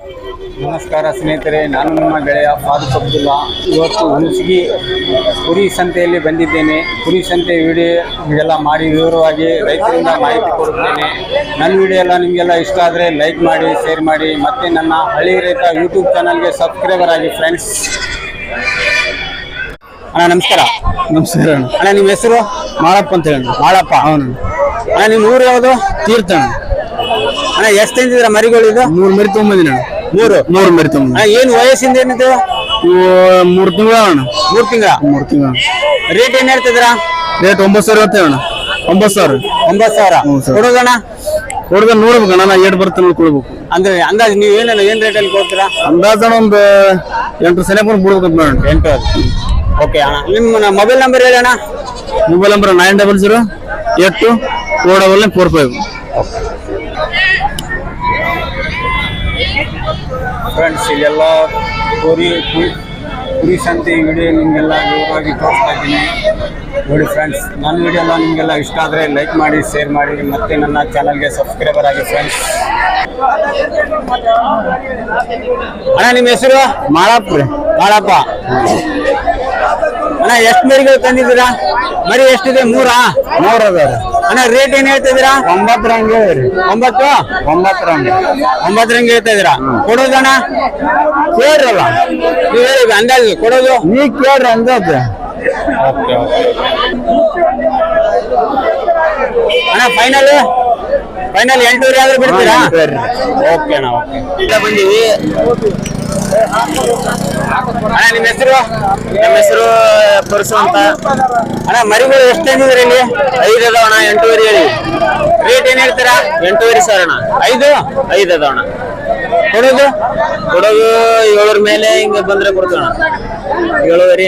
ನಮಸ್ಕಾರ ಸ್ನೇಹಿತರೆ ನಾನು ನಿಮ್ಮ ಗೆಳೆಯ ಫಾರೂಕ್ ಅಬ್ದುಲ್ಲಾ. ಇವತ್ತು ಹುಣಸಗಿ ಕುರಿ ಸಂತೆಯಲ್ಲಿ ಬಂದಿದ್ದೇನೆ. ಕುರಿ ಸಂತೆ ವಿಡಿಯೋ ನಿಮಗೆಲ್ಲ ಮಾಡಿ ವಿವರವಾಗಿ ರೈತರಿಂದ ಮಾಹಿತಿ ಕೊಡುತ್ತೇನೆ. ನನ್ನ ವಿಡಿಯೋ ಎಲ್ಲ ನಿಮಗೆಲ್ಲ ಇಷ್ಟ ಆದರೆ ಲೈಕ್ ಮಾಡಿ ಶೇರ್ ಮಾಡಿ ಮತ್ತು ನನ್ನ ಹಳ್ಳಿ ರೈತ ಯೂಟ್ಯೂಬ್ ಚಾನಲ್ಗೆ ಸಬ್ಸ್ಕ್ರೈಬರ್ ಆಗಿ ಫ್ರೆಂಡ್ಸ್ ಅಣ್ಣ ನಮಸ್ಕಾರ. ನಮಸ್ಕಾರ ಅಣ್ಣ. ಅಣ್ಣ ನಿಮ್ಮ ಹೆಸರು? ಮಾಳಪ್ಪ ಅಂತ ಹೇಳಿ ಮಾಳಪ್ಪ ಅವನು ಅಣ್ಣ ನಿಮ್ಮ ಊರು ಯಾವುದು? ತೀರ್ಥಣ್ಣ ಅಣ್ಣ ಎಷ್ಟು ತಂದಿದ್ರ ಮರಿಗಳು ಇದು? ಮೂರು ಮರಿ ತೊಗೊಂಬಂದಿನ ಮೂರು? ಮೂರು ಮರಿ ತೊಗೊಂಬ ಅಣ್ಣ ಏನು ವಯಸ್ಸಿಂದ ಏನಿದೆ? ಇವು ಮೂರು ತಿಂಗಳ ಅಣ್ಣ. ಮೂರು ತಿಂಗಳ? ಮೂರು ತಿಂಗಳ ರೇಟ್ ಏನ್ ಹೇಳ್ತಿದ್ರ ರೇಟ್ ಒಂಬತ್ತು ಸಾವಿರ ಇರುತ್ತೆ ಅಣ್ಣ. ಒಂಬತ್ತು ಸಾವಿರ. ಒಂಬತ್ತು ಸಾವಿರ. ಸರ್. ಕೊಡೋದಣ್ಣ? ಹುಡುಗ ನೋಡ್ಬೇಕು ಅಣ್ಣ ನಾ ಏಟ್ ಬರುತ್ತೆ ನೋಡಿ ಕೊಡ್ಬೇಕು. ಅಂದ್ರೆ ಅಂದಾಜು ನೀವು ಏನೇನು ಏನ್ ರೇಟ್ ಅಲ್ಲಿ ಕೊಡ್ತೀರಾ? ಅಂದಾಜ್ ಅಣ್ಣ ಒಂದು ಎಂಟು ಸಲ ಬಂದು ಬಿಡ್ಬೇಕಂತ ಎಂಟು ಓಕೆ ಅಣ್ಣ. ನಿಮ್ಮ ಮೊಬೈಲ್ ನಂಬರ್ ಹೇಳಿ ಅಣ್ಣ. Mobile number nine double zero eight two four double nine four five friends ಇಲ್ಲೆಲ್ಲ ಕುರಿ ಕುರಿ- ಸಂತೆ ವಿಡಿಯೋ ನಿಮಗೆಲ್ಲ ವಿವರವಾಗಿ ತೋರಿಸ್ತಾ ಇದ್ದೀನಿ. ನೋಡಿ ಫ್ರೆಂಡ್ಸ್ ನನ್ನ ವಿಡಿಯೋ ಎಲ್ಲ ನಿಮಗೆಲ್ಲ ಇಷ್ಟ ಆದರೆ ಲೈಕ್ ಮಾಡಿ ಶೇರ್ ಮಾಡಿ ಮತ್ತೆ ನನ್ನ ಚಾನಲ್ಗೆ ಸಬ್ಸ್ಕ್ರೈಬರ್ ಆಗಿ ಫ್ರೆಂಡ್ಸ್ ಅಣ್ಣ ನಿಮ್ಮ ಹೆಸರು? ಮಾಳಪ್ಪ ರೀ. ಅಣ್ಣ ಎಷ್ಟು ಮರಿಗಳು ತಂದಿದ್ದೀರಾ? ಮರಿ ಎಷ್ಟಿದೆ? ಮೂರಾ? ಮೂರು ಅದಾವ ಅಣ್ಣ ರೇಟ್ ಏನ್ ಹೇಳ್ತಿದ್ದೀರಾ ಒಂಬತ್ತರ ಹಂಗೆ ರೀ ಒಂಬತ್ತು ಒಂಬತ್ತರ ಹಂಗೆ ಒಂಬತ್ತರಂಗೆ ಹೇಳ್ತಾ ಇದೀರಾ ಕೊಡೋದಣ್ಣ ಕೇಳ್ರಲ್ಲ ನೀವು ಹೇಳಿ ಅಂದಾಜು ಕೊಡೋದು ನೀ ಕೇಳ್ರಿ ಅಂದಾಜ್ ಅಣ್ಣ ಫೈನಲ್ ಫೈನಲ್ ಎಂಟೂವರೆ ಆದ್ರೆ ಬಿಡ್ತೀರಾ ಹಾ, ಎಂಟೂವರೆ. ಓಕೆ ಅಣ್ಣ ಓಕೆ ಇಲ್ಲ ಬಂದೀವಿ ಅಣ್ಣ ನಿಮ್ಮ ಹೆಸರು? ನಮ್ಮ ಹೆಸರು ಪರಸು ಅಂತ. ಅಣ್ಣ ಮರಿಗಳು ಎಷ್ಟು ತಂದಿದ್ರಿ ಇಲ್ಲಿ? ಐದು ಅದಾವ ಅಣ್ಣ ಎಂಟೂವರೆ ಹೇಳಿ. ರೇಟ್ ಏನ್ ಹೇಳ್ತೀರಾ? ಎಂಟೂವರೆ ಸಾವಿರ ಅಣ್ಣ. ಐದು? ಐದು ಅದಾವ ಅಣ್ಣ. ಕೊಡೋದು? ಕೊಡೋದು ಏಳರ ಮೇಲೆ ಹಿಂಗ ಬಂದ್ರೆ ಕೊಡ್ತೀವಿ ಅಣ್ಣ. ಏಳುವರೆ.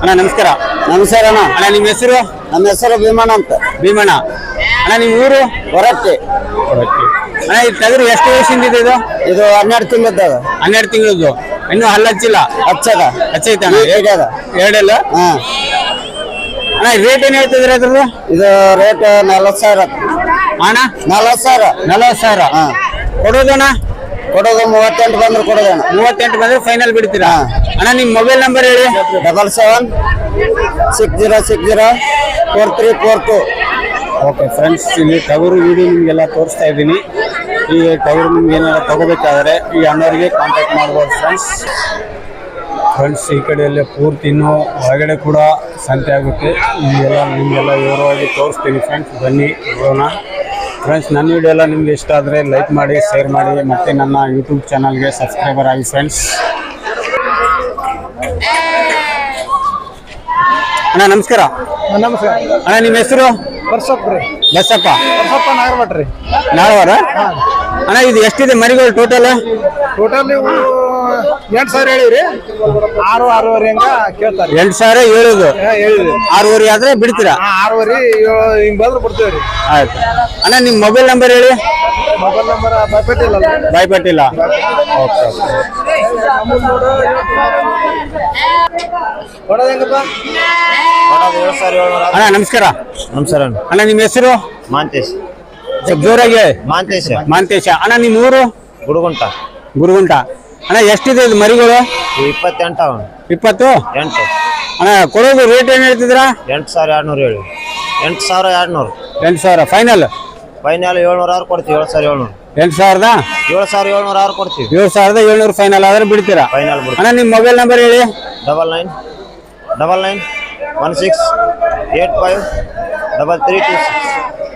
ಅಣ್ಣ ನಮಸ್ಕಾರ. ನಮಸ್ಕಾರ ಅಣ್ಣ. ಅಣ್ಣ ನಿಮ್ಮ ಹೆಸರು? ನಮ್ಮ ಹೆಸರು ಭೀಮಣ್ಣ ಅಂತ. ಭೀಮಣ್ಣ. ಅಣ್ಣ ನಿಮ್ಮ ಊರು? ಹೊರಕ್ಕೆ ಅಣ್ಣ ಇದು ತೆಗೆದು ಎಷ್ಟು ವಯಸ್ಸಿಂದ ಇದೆ ಇದು? ಇದು ಹನ್ನೆರಡು ತಿಂಗಳದಾಗ ಹನ್ನೆರಡು ತಿಂಗಳದ್ದು. ಇನ್ನೂ ಹಲ್ಲಚ್ಚಿಲ್ಲ ಹಚ್ಚದ. ಹಚ್ಚೈತ ಅಣ್ಣ. ಎರಡೆಲ್ಲ? ಹಾ. ಅಣ್ಣ ರೇಟ್ ಏನ್ ಹೇಳ್ತಿದ್ರಿ ಅದ್ರದ್ದು ಇದು ರೇಟ್ ನಲ್ವತ್ತು ಸಾವಿರ. ಅಣ್ಣ? ನಲ್ವತ್ತು ಸಾವಿರ. ನಲವತ್ತು ಸಾವಿರ? ಹಾ. ಕೊಡೋದಣ್ಣ ಕೊಡೋದು ಮೂವತ್ತೆಂಟು ಬಂದ್ರೆ ಕೊಡೋದಣ್ಣ ಮೂವತ್ತೆಂಟು ಬಂದ್ರೆ ಫೈನಲ್ ಬಿಡ್ತೀರಾ? ಅಣ್ಣ ನಿಮ್ಮ ಮೊಬೈಲ್ ನಂಬರ್ ಹೇಳಿ. Double seven six zero six zero four three four two. Okay friends ಇಲ್ಲಿ ತವರು ವಿಡಿಯೋ ನಿಮಗೆಲ್ಲ ತೋರಿಸ್ತಾ ಇದ್ದೀನಿ. ಈ ಟೈರ್ ನಿಮ್ಗೆ ಏನಾರ ತಗೋಬೇಕಾದ್ರೆ ಈ ಅಣ್ಣವರಿಗೆ ಕಾಂಟ್ಯಾಕ್ಟ್ ಮಾಡ್ಬೋದು ಫ್ರೆಂಡ್ಸ್ ಫ್ರೆಂಡ್ಸ್ ಈ ಕಡೆಯಲ್ಲೇ ಪೂರ್ತಿ ಇನ್ನು ಹೊರಗಡೆ ಕೂಡ ಸಂತೆ ಆಗುತ್ತೆ. ಈಗೆಲ್ಲ ನಿಮಗೆಲ್ಲ ವಿವರವಾಗಿ ತೋರಿಸ್ತೀನಿ ಫ್ರೆಂಡ್ಸ್ ಬನ್ನಿ ನೋಡೋಣ. ಫ್ರೆಂಡ್ಸ್ ನನ್ನ ವಿಡಿಯೋ ಎಲ್ಲ ನಿಮ್ಗೆ ಇಷ್ಟ ಆದರೆ ಲೈಕ್ ಮಾಡಿ ಶೇರ್ ಮಾಡಿ ಮತ್ತು ನನ್ನ ಯೂಟ್ಯೂಬ್ ಚಾನಲ್ಗೆ ಸಬ್ಸ್ಕ್ರೈಬರ್ ಆಗಿ ಫ್ರೆಂಡ್ಸ್ ಅಣ್ಣ ನಮಸ್ಕಾರ. ನಮಸ್ಕಾರ. ಅಣ್ಣ ನಿಮ್ಮ ಹೆಸರು? ಪರ್ಸಪ್ಪ ರೀ ಬಸಪ್ಪ. ಬರ್ಸಪ್ಪ ನಾಗರಮಠ ರೀ ಅಣ್ಣ ಇದು ಎಷ್ಟಿದೆ ಮರಿಗಳು ಟೋಟಲ್ ಟೋಟಲ್ ನೀವು ಎಂಟು ಸಾವಿರ ಹೇಳಿರಿ ಆರು ಆರೂವರೆ ಹಂಗ ಕೇಳ್ತಾರೆ. ಎಂಟು ಸಾವಿರ ಏಳುದು. ಹೇಳಿದ್ರು ಆರೂವರೆ ಆದ್ರೆ ಬಿಡ್ತೀರಾ? ಆರೂವರೆ ಏಳು ಹಿಂಗ್ ಬಂದ್ರೆ ಆಯ್ತು. ಅಣ್ಣ ನಿಮ್ಮ ಮೊಬೈಲ್ ನಂಬರ್ ಹೇಳಿ. ಮೊಬೈಲ್ ನಂಬರ್ ಬರ್ಬೇಕಿಲ್ಲ ಭಯಪಟ್ಟಿಲ್ಲ? ಓಕೆ ಕೊಡೋದು ಹೆಂಗಪ್ಪ? ಅಣ್ಣ ನಮಸ್ಕಾರ. ನಮಸ್ಕಾರ ಅಣ್ಣ. ನಿಮ್ಮ ಹೆಸರು? ಮಾಂತೇಶ್. ಸ್ವಲ್ಪ ಜೋರಾಗಿ. ಮಾಂತೇಶ. ಮಾಂತೇಶ. ಅಣ್ಣ ನಿಮ್ಮ ಊರು? ಗುಡುಗುಂಟ ಗುರುಗುಂಟ. ಅಣ್ಣ ಎಷ್ಟಿದೆ ಇದು ಮರಿಗಳು? ಇಪ್ಪತ್ತೆಂಟು ಅವನು ಇಪ್ಪತ್ತು? ಎಂಟು. ಅಣ್ಣ ಕೊಡೋದು ರೇಟ್ ಏನು ಹೇಳ್ತಿದ್ರಾ ಎಂಟು ಸಾವಿರ ಎರಡ್ನೂರು ಹೇಳಿ. ಎಂಟು ಸಾವಿರ ಎರಡ್ನೂರು. ಎಂಟು ಸಾವಿರ. ಫೈನಲ್ ಫೈನಲ್ ಏಳ್ನೂರು ಆರು ಕೊಡ್ತೀವಿ ಏಳು ಸಾವಿರ ಏಳ್ನೂರು. ಎಂಟು ಸಾವಿರದ? ಏಳು ಸಾವಿರ ಏಳ್ನೂರು ಆರು ಕೊಡ್ತೀವಿ. ಏಳು ಸಾವಿರದ ಏಳ್ನೂರು ಫೈನಲ್ ಆದ್ರೆ ಬಿಡ್ತೀರಾ? ಫೈನಲ್ ಬಿಡ್ತೀವಿ. ಅಣ್ಣ ನಿಮ್ಮ ಮೊಬೈಲ್ ನಂಬರ್ ಹೇಳಿ. Double nine double nine one six eight five double three two six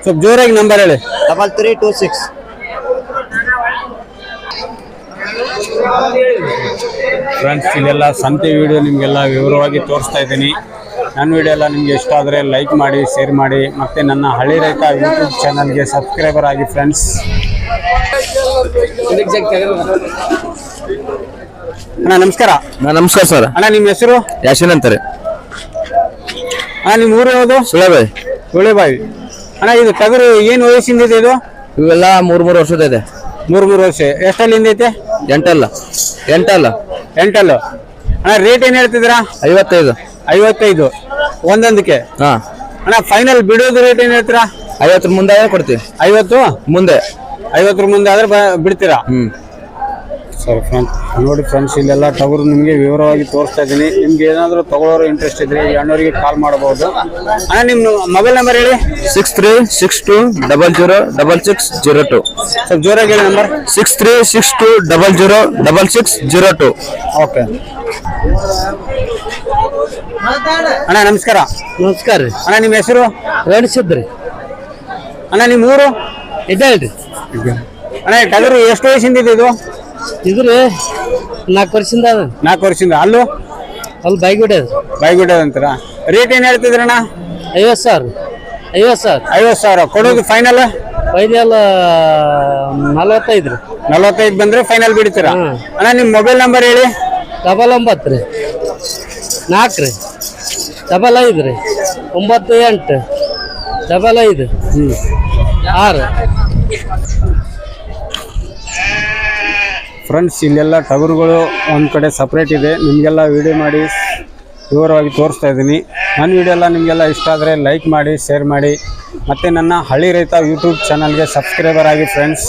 ಸ್ವಲ್ಪ ಜೋರಾಗಿ ನಂಬರ್ ಹೇಳಿ. Double three two six friends ಇದೆಲ್ಲ ಸಂತೆ ವಿಡಿಯೋ ನಿಮಗೆಲ್ಲ ವಿವರವಾಗಿ ತೋರಿಸ್ತಾ ಇದ್ದೀನಿ. ನನ್ನ ವಿಡಿಯೋ ಎಲ್ಲ ನಿಮಗೆ ಇಷ್ಟ ಆದರೆ ಲೈಕ್ ಮಾಡಿ ಶೇರ್ ಮಾಡಿ ಮತ್ತು ನನ್ನ ಹಳ್ಳಿ ರೈತ ಯೂಟ್ಯೂಬ್ ಚಾನಲ್ಗೆ ಸಬ್ಸ್ಕ್ರೈಬರ್ ಆಗಿ ಫ್ರೆಂಡ್ಸ್ ಅಣ್ಣ ನಮಸ್ಕಾರ. ನಮಸ್ಕಾರ ಸರ್. ಅಣ್ಣ ನಿಮ್ಮ ಹೆಸರು? ಯಾಶಿನ್ ಅಂತಾರೆ ಅಣ್ಣ ನಿಮ್ಮ ಊರು ಯಾವುದು? ಸುಳೆಬಾಯಿ ಸುಳೆಬಾಯಿ ಅಣ್ಣ ಇದು ಟಗರು ಏನು ವಯಸ್ಸಿಂದ ಇದೆ ಇದು? ಇವೆಲ್ಲ ಮೂರು ಮೂರು ವರ್ಷದ ಇದೆ. ಮೂರು ಮೂರು ವರ್ಷ. ಎಷ್ಟಲ್ಲಿ ಹಿಂದೈತೆ ಎಂಟಲ್ಲ. ಎಂಟಲ್ಲ. ಎಂಟಲ್ಲ. ಅಣ್ಣ ರೇಟ್ ಏನು ಹೇಳ್ತಿದ್ದೀರಾ? ಐವತ್ತೈದು. ಐವತ್ತೈದು. ಒಂದೊಂದಕ್ಕೆ? ಹಾ. ಅಣ್ಣ ಫೈನಲ್ ಬಿಡೋದು ರೇಟ್ ಏನು ಹೇಳ್ತೀರಾ? ಐವತ್ತರ ಮುಂದೆ ಕೊಡ್ತೀವಿ. ಐವತ್ತು? ಮುಂದೆ. ಐವತ್ತರ ಮುಂದೆ ಆದ್ರೆ ಬ- ಬಿಡ್ತೀರಾ? ಹ್ಮ್. ಸರಿ ಫ್ರೆಂಡ್ಸ್ ನೋಡಿ ಫ್ರೆಂಡ್ಸ್ ಇಲ್ಲೆಲ್ಲ ಟಗರು ನಿಮಗೆ ವಿವರವಾಗಿ ತೋರಿಸ್ತಾ ಇದ್ದೀನಿ. ನಿಮ್ಗೆ ಏನಾದರೂ ತಗೊಳ್ಳೋರು ಇಂಟ್ರೆಸ್ಟ್ ಇದ್ರೆ ಈ ಅಣ್ಣವರಿಗೆ ಕಾಲ್ ಮಾಡಬಹುದು. ಅಣ್ಣ ನಿಮ್ಮ ಮೊಬೈಲ್ ನಂಬರ್ ಹೇಳಿ. Six three six two double zero double six zero two ಸ್ವಲ್ಪ ಜೋರಾಗಿ ಹೇಳಿ number six three six two double zero double six zero two okay ಅಣ್ಣ ನಮಸ್ಕಾರ. ನಮಸ್ಕಾರ ರೀ. ಅಣ್ಣ ನಿಮ್ಮ ಹೆಸರು? ರೇಣಿಸಿದ್ರಿ. ಅಣ್ಣ ನಿಮ್ಮ ಊರು? ಇದೆ ಹೇಳ್ರಿ ಅಣ್ಣ ಟಗರು ಎಷ್ಟು ವಯಸ್ಸಿಂದ ಇದೆ? ಇದು ರೀ ನಾಲ್ಕು ವರ್ಷದಿಂದ ಅದ. ನಾಲ್ಕು ವರ್ಷದಿಂದ. ಅಲ್ಲೂ? ಅಲ್ಲಿ ಬೈಕ್ ಹೊಡ್ಯದ ಬಾಯ್ಗುಡ್ಡ ಅಂತೀರಾ? ರೇಟ್ ಏನು ಹೇಳ್ತಿದ್ರಣ್ಣ ಐವತ್ತು ಸಾವಿರ. ಐವತ್ತು ಸಾವಿರ. ಐವತ್ತು ಸಾವಿರ. ಕೊಡೋದು ಫೈನಲ್ ಫೈನಲ್ ನಲವತ್ತೈದು ರೀ. ನಲವತ್ತೈದು ಬಂದ್ರೆ ಫೈನಲ್ ಬಿಡ್ತೀರಾ? ಹ್ಮ್. ಅಣ್ಣ ನಿಮ್ಮ ಮೊಬೈಲ್ ನಂಬರ್ ಹೇಳಿ. ಡಬಲ್ ಒಂಬತ್ತು ರೀ. ನಾಲ್ಕು ರೀ. ಡಬಲ್ ಐದು ರೀ. ಒಂಬತ್ತು ಎಂಟು. ಡಬಲ್ ಐದು. ಆರು. ಫ್ರೆಂಡ್ಸ್, ಇಲ್ಲೆಲ್ಲ ಟಗರುಗಳು ಒಂದು ಕಡೆ ಸಪ್ರೇಟ್ ಇದೆ. ನಿಮಗೆಲ್ಲ ವಿಡಿಯೋ ಮಾಡಿ ವಿವರವಾಗಿ ತೋರಿಸ್ತಾ ಇದ್ದೀನಿ. ನನ್ನ ವಿಡಿಯೋ ಎಲ್ಲ ನಿಮಗೆಲ್ಲ ಇಷ್ಟ ಆದರೆ ಲೈಕ್ ಮಾಡಿ ಶೇರ್ ಮಾಡಿ. ಮತ್ತು ನನ್ನ ಹಳ್ಳಿ ರೈತ ಯೂಟ್ಯೂಬ್ ಚಾನಲ್ಗೆ ಸಬ್ಸ್ಕ್ರೈಬರ್ ಆಗಿ ಫ್ರೆಂಡ್ಸ್